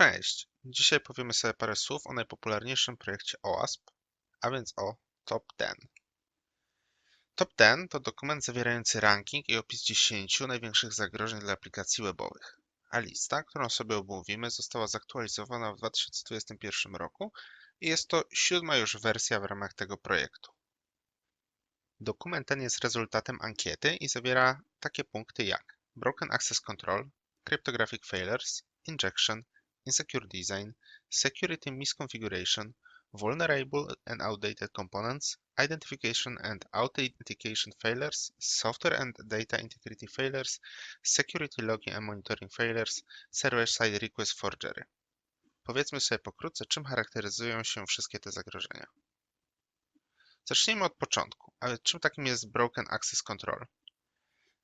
Cześć! Dzisiaj powiemy sobie parę słów o najpopularniejszym projekcie OASP, a więc o Top 10. Top 10 to dokument zawierający ranking i opis 10 największych zagrożeń dla aplikacji webowych, a lista, którą sobie omówimy, została zaktualizowana w 2021 roku i jest to siódma już wersja w ramach tego projektu. Dokument ten jest rezultatem ankiety i zawiera takie punkty jak Broken Access Control, Cryptographic Failures, Injection, insecure design, security misconfiguration, vulnerable and outdated components, identification and authentication failures, software and data integrity failures, security logging and monitoring failures, server-side request forgery. Powiedzmy sobie pokrótce, czym charakteryzują się wszystkie te zagrożenia. Zacznijmy od początku. Ale czym takim jest Broken Access Control?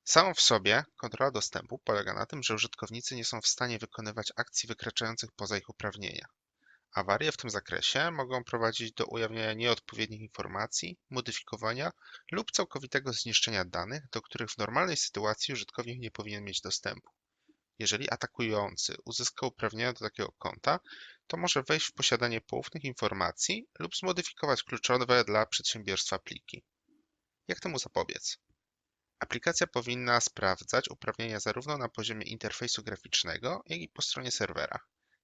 Samą w sobie kontrola dostępu polega na tym, że użytkownicy nie są w stanie wykonywać akcji wykraczających poza ich uprawnienia. Awarie w tym zakresie mogą prowadzić do ujawniania nieodpowiednich informacji, modyfikowania lub całkowitego zniszczenia danych, do których w normalnej sytuacji użytkownik nie powinien mieć dostępu. Jeżeli atakujący uzyska uprawnienia do takiego konta, to może wejść w posiadanie poufnych informacji lub zmodyfikować kluczowe dla przedsiębiorstwa pliki. Jak temu zapobiec? Aplikacja powinna sprawdzać uprawnienia zarówno na poziomie interfejsu graficznego, jak i po stronie serwera.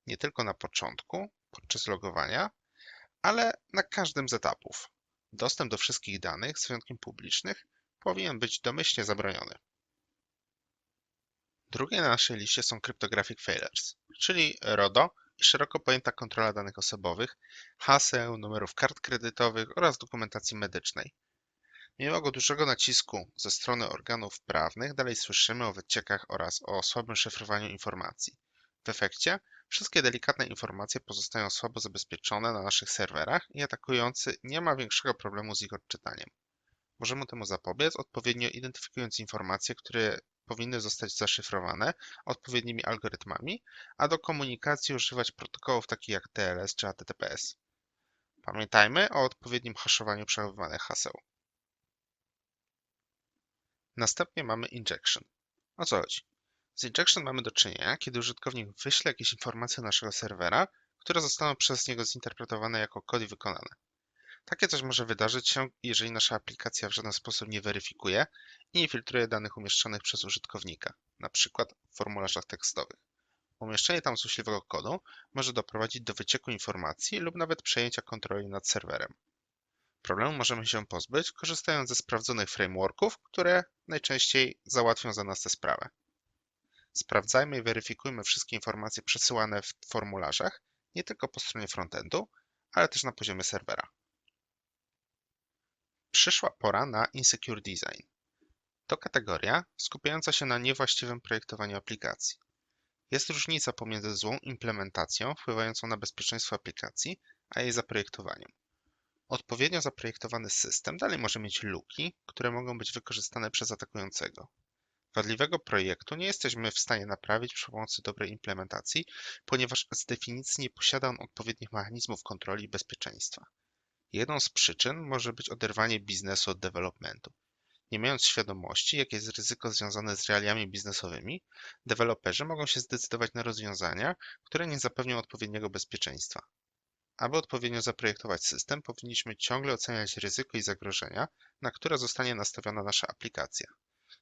Nie tylko na początku, podczas logowania, ale na każdym z etapów. Dostęp do wszystkich danych, z wyjątkiem publicznych, powinien być domyślnie zabroniony. Drugie na naszej liście są Cryptographic Failures, czyli RODO i szeroko pojęta kontrola danych osobowych, haseł, numerów kart kredytowych oraz dokumentacji medycznej. Mimo dużego nacisku ze strony organów prawnych dalej słyszymy o wyciekach oraz o słabym szyfrowaniu informacji. W efekcie wszystkie delikatne informacje pozostają słabo zabezpieczone na naszych serwerach i atakujący nie ma większego problemu z ich odczytaniem. Możemy temu zapobiec odpowiednio identyfikując informacje, które powinny zostać zaszyfrowane odpowiednimi algorytmami, a do komunikacji używać protokołów takich jak TLS czy HTTPS. Pamiętajmy o odpowiednim haszowaniu przechowywanych haseł. Następnie mamy injection. O co chodzi? Z injection mamy do czynienia, kiedy użytkownik wyśle jakieś informacje naszego serwera, które zostaną przez niego zinterpretowane jako kod i wykonane. Takie coś może wydarzyć się, jeżeli nasza aplikacja w żaden sposób nie weryfikuje i nie filtruje danych umieszczonych przez użytkownika, np. w formularzach tekstowych. Umieszczenie tam złośliwego kodu może doprowadzić do wycieku informacji lub nawet przejęcia kontroli nad serwerem. Problemu możemy się pozbyć, korzystając ze sprawdzonych frameworków, które najczęściej załatwią za nas tę sprawę. Sprawdzajmy i weryfikujmy wszystkie informacje przesyłane w formularzach, nie tylko po stronie frontendu, ale też na poziomie serwera. Przyszła pora na Insecure Design. To kategoria skupiająca się na niewłaściwym projektowaniu aplikacji. Jest różnica pomiędzy złą implementacją wpływającą na bezpieczeństwo aplikacji, a jej zaprojektowaniem. Odpowiednio zaprojektowany system dalej może mieć luki, które mogą być wykorzystane przez atakującego. Wadliwego projektu nie jesteśmy w stanie naprawić przy pomocy dobrej implementacji, ponieważ z definicji nie posiada on odpowiednich mechanizmów kontroli i bezpieczeństwa. Jedną z przyczyn może być oderwanie biznesu od developmentu. Nie mając świadomości, jakie jest ryzyko związane z realiami biznesowymi, deweloperzy mogą się zdecydować na rozwiązania, które nie zapewnią odpowiedniego bezpieczeństwa. Aby odpowiednio zaprojektować system, powinniśmy ciągle oceniać ryzyko i zagrożenia, na które zostanie nastawiona nasza aplikacja.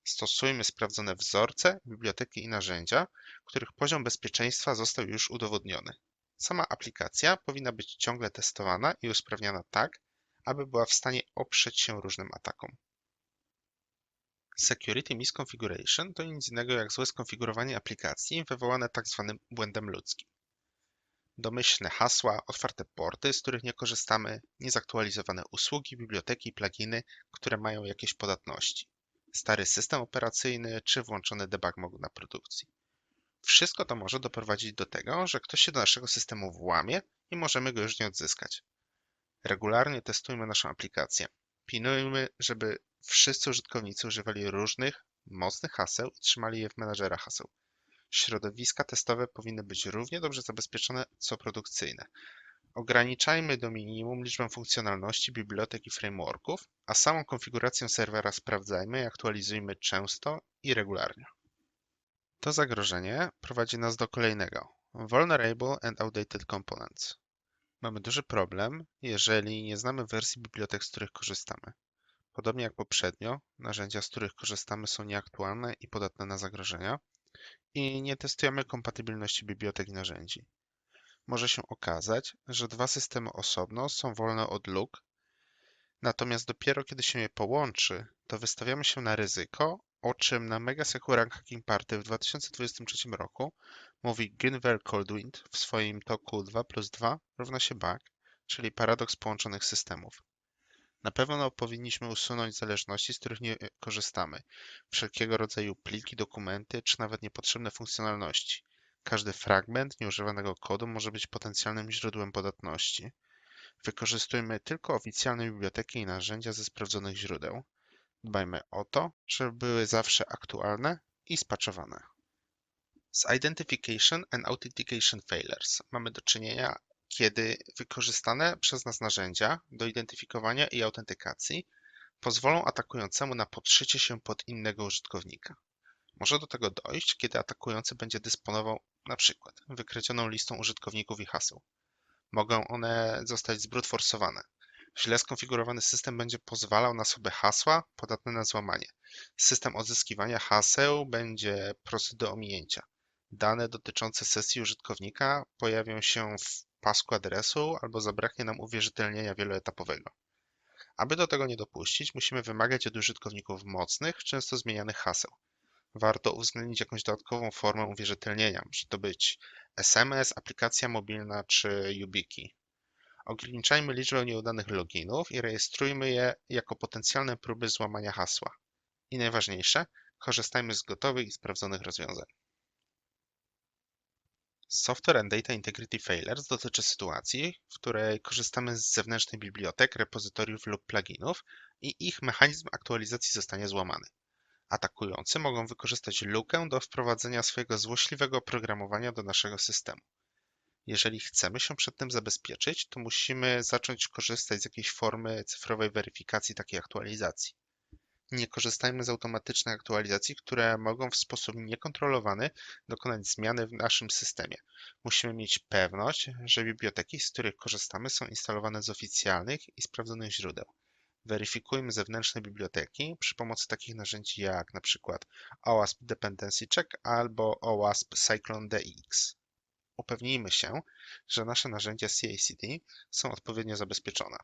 Stosujmy sprawdzone wzorce, biblioteki i narzędzia, których poziom bezpieczeństwa został już udowodniony. Sama aplikacja powinna być ciągle testowana i usprawniana tak, aby była w stanie oprzeć się różnym atakom. Security Misconfiguration to nic innego jak złe skonfigurowanie aplikacji wywołane tzw. Tak błędem ludzkim domyślne hasła, otwarte porty, z których nie korzystamy, niezaktualizowane usługi, biblioteki i pluginy, które mają jakieś podatności, stary system operacyjny czy włączony debug mode na produkcji. Wszystko to może doprowadzić do tego, że ktoś się do naszego systemu włamie i możemy go już nie odzyskać. Regularnie testujmy naszą aplikację. Pilnujmy, żeby wszyscy użytkownicy używali różnych, mocnych haseł i trzymali je w menadżerach haseł. Środowiska testowe powinny być równie dobrze zabezpieczone co produkcyjne. Ograniczajmy do minimum liczbę funkcjonalności, bibliotek i frameworków, a samą konfigurację serwera sprawdzajmy i aktualizujmy często i regularnie. To zagrożenie prowadzi nas do kolejnego, Vulnerable and outdated components. Mamy duży problem, jeżeli nie znamy wersji bibliotek, z których korzystamy. Podobnie jak poprzednio, narzędzia, z których korzystamy są nieaktualne i podatne na zagrożenia i nie testujemy kompatybilności bibliotek i narzędzi. Może się okazać, że dwa systemy osobno są wolne od luk, natomiast dopiero kiedy się je połączy, to wystawiamy się na ryzyko, o czym na Mega Secure Hacking Party w 2023 roku mówi Gunver Coldwind w swoim toku 2 plus 2 równa się bug, czyli paradoks połączonych systemów. Na pewno powinniśmy usunąć zależności, z których nie korzystamy, wszelkiego rodzaju pliki, dokumenty czy nawet niepotrzebne funkcjonalności. Każdy fragment nieużywanego kodu może być potencjalnym źródłem podatności. Wykorzystujmy tylko oficjalne biblioteki i narzędzia ze sprawdzonych źródeł. Dbajmy o to, żeby były zawsze aktualne i spaczowane. Z Identification and Authentication Failures mamy do czynienia, kiedy wykorzystane przez nas narzędzia do identyfikowania i autentykacji pozwolą atakującemu na podszycie się pod innego użytkownika. Może do tego dojść, kiedy atakujący będzie dysponował przykład wykradzioną listą użytkowników i haseł. Mogą one zostać zbrutforsowane. Źle skonfigurowany system będzie pozwalał na sobie hasła podatne na złamanie. System odzyskiwania haseł będzie prosty do ominięcia. Dane dotyczące sesji użytkownika pojawią się w pasku adresu albo zabraknie nam uwierzytelnienia wieloetapowego. Aby do tego nie dopuścić, musimy wymagać od użytkowników mocnych, często zmienianych haseł. Warto uwzględnić jakąś dodatkową formę uwierzytelnienia. Może to być SMS, aplikacja mobilna czy YubiKey. Ograniczajmy liczbę nieudanych loginów i rejestrujmy je jako potencjalne próby złamania hasła. I najważniejsze, korzystajmy z gotowych i sprawdzonych rozwiązań. Software and Data Integrity Failures dotyczy sytuacji, w której korzystamy z zewnętrznych bibliotek, repozytoriów lub pluginów i ich mechanizm aktualizacji zostanie złamany. Atakujący mogą wykorzystać lukę do wprowadzenia swojego złośliwego oprogramowania do naszego systemu. Jeżeli chcemy się przed tym zabezpieczyć, to musimy zacząć korzystać z jakiejś formy cyfrowej weryfikacji takiej aktualizacji. Nie korzystajmy z automatycznych aktualizacji, które mogą w sposób niekontrolowany dokonać zmiany w naszym systemie. Musimy mieć pewność, że biblioteki, z których korzystamy, są instalowane z oficjalnych i sprawdzonych źródeł. Weryfikujmy zewnętrzne biblioteki przy pomocy takich narzędzi jak np. OWASP Dependency Check albo OWASP Cyclone DX. Upewnijmy się, że nasze narzędzia CI/CD są odpowiednio zabezpieczone.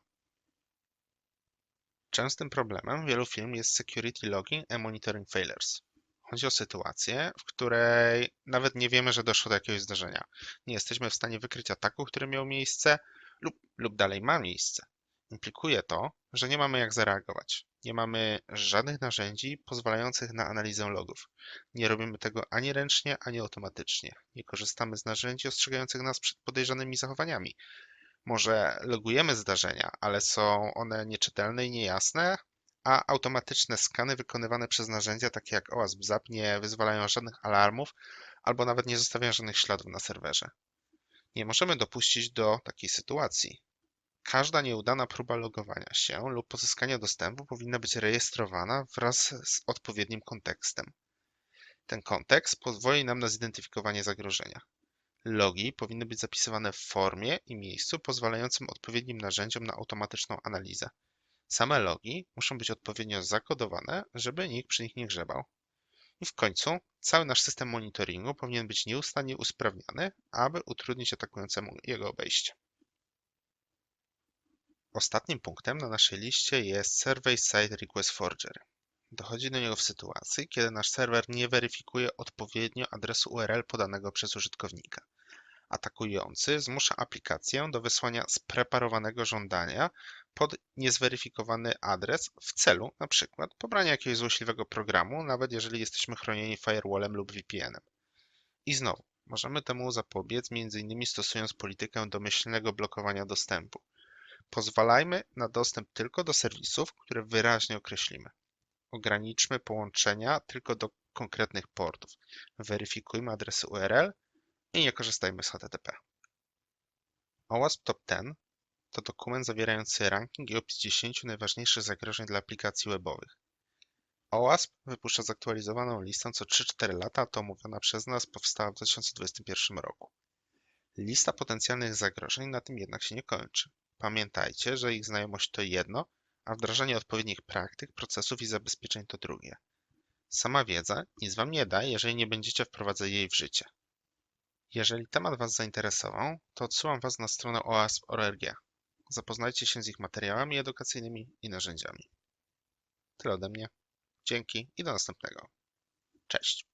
Częstym problemem wielu firm jest security logging and monitoring failures. Chodzi o sytuację, w której nawet nie wiemy, że doszło do jakiegoś zdarzenia. Nie jesteśmy w stanie wykryć ataku, który miał miejsce lub, lub dalej ma miejsce. Implikuje to, że nie mamy jak zareagować. Nie mamy żadnych narzędzi pozwalających na analizę logów. Nie robimy tego ani ręcznie, ani automatycznie. Nie korzystamy z narzędzi ostrzegających nas przed podejrzanymi zachowaniami. Może logujemy zdarzenia, ale są one nieczytelne i niejasne, a automatyczne skany wykonywane przez narzędzia takie jak OWASP ZAP nie wyzwalają żadnych alarmów albo nawet nie zostawiają żadnych śladów na serwerze. Nie możemy dopuścić do takiej sytuacji. Każda nieudana próba logowania się lub pozyskania dostępu powinna być rejestrowana wraz z odpowiednim kontekstem. Ten kontekst pozwoli nam na zidentyfikowanie zagrożenia. Logi powinny być zapisywane w formie i miejscu pozwalającym odpowiednim narzędziom na automatyczną analizę. Same logi muszą być odpowiednio zakodowane, żeby nikt przy nich nie grzebał. I w końcu cały nasz system monitoringu powinien być nieustannie usprawniany, aby utrudnić atakującemu jego obejście. Ostatnim punktem na naszej liście jest Survey Site Request Forgery. Dochodzi do niego w sytuacji, kiedy nasz serwer nie weryfikuje odpowiednio adresu URL podanego przez użytkownika. Atakujący zmusza aplikację do wysłania spreparowanego żądania pod niezweryfikowany adres w celu np. pobrania jakiegoś złośliwego programu, nawet jeżeli jesteśmy chronieni firewallem lub VPN-em. I znowu, możemy temu zapobiec m.in. stosując politykę domyślnego blokowania dostępu. Pozwalajmy na dostęp tylko do serwisów, które wyraźnie określimy. Ograniczmy połączenia tylko do konkretnych portów. Weryfikujmy adresy URL i nie korzystajmy z HTTP. OWASP Top 10 to dokument zawierający ranking i opis 10 najważniejszych zagrożeń dla aplikacji webowych. OWASP wypuszcza zaktualizowaną listę co 3-4 lata, a to omówiona przez nas powstała w 2021 roku. Lista potencjalnych zagrożeń na tym jednak się nie kończy. Pamiętajcie, że ich znajomość to jedno, a wdrażanie odpowiednich praktyk, procesów i zabezpieczeń to drugie. Sama wiedza nic Wam nie da, jeżeli nie będziecie wprowadzać jej w życie. Jeżeli temat Was zainteresował, to odsyłam Was na stronę OASP.org. Zapoznajcie się z ich materiałami edukacyjnymi i narzędziami. Tyle ode mnie. Dzięki i do następnego. Cześć.